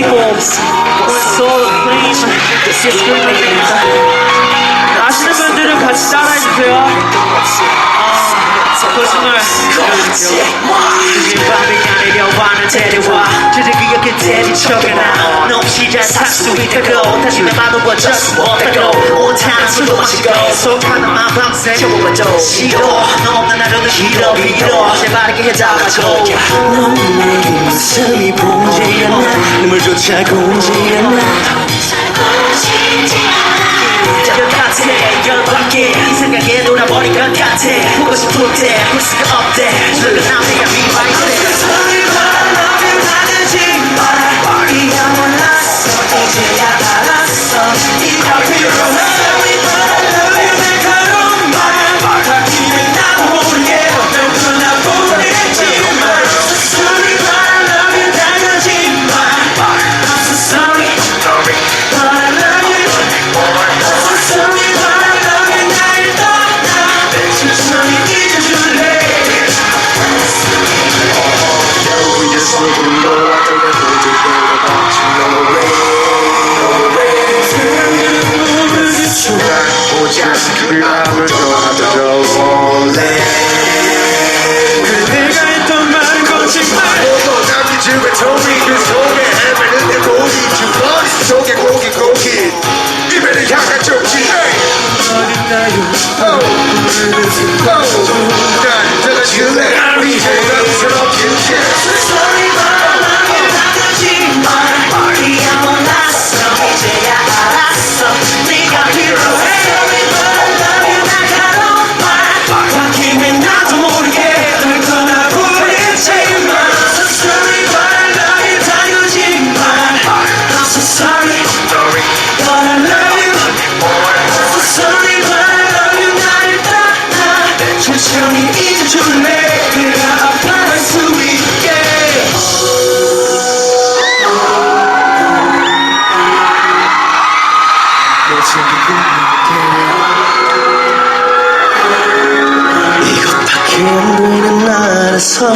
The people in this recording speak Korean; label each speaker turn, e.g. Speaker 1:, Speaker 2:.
Speaker 1: soul flame discriminate 아시는 분들은 같이 따라해 주세요 아 거짓말 이렇게 해달라고
Speaker 2: 눈물조차 고이지 않아
Speaker 1: 것 같아 열받게 이 생각에 돌아버린 것 같아. 보고 싶을 때 볼 수가 없대
Speaker 2: 내가 했던 말은 거짓말.
Speaker 3: 집에 종이 그 속에 헤매는데 고기 주머니 속에 고기 고기. 입에는 향한 쪽지.
Speaker 2: 어딨나요.
Speaker 3: 난 내가 실
Speaker 2: 이것밖에 안 보이는 나라서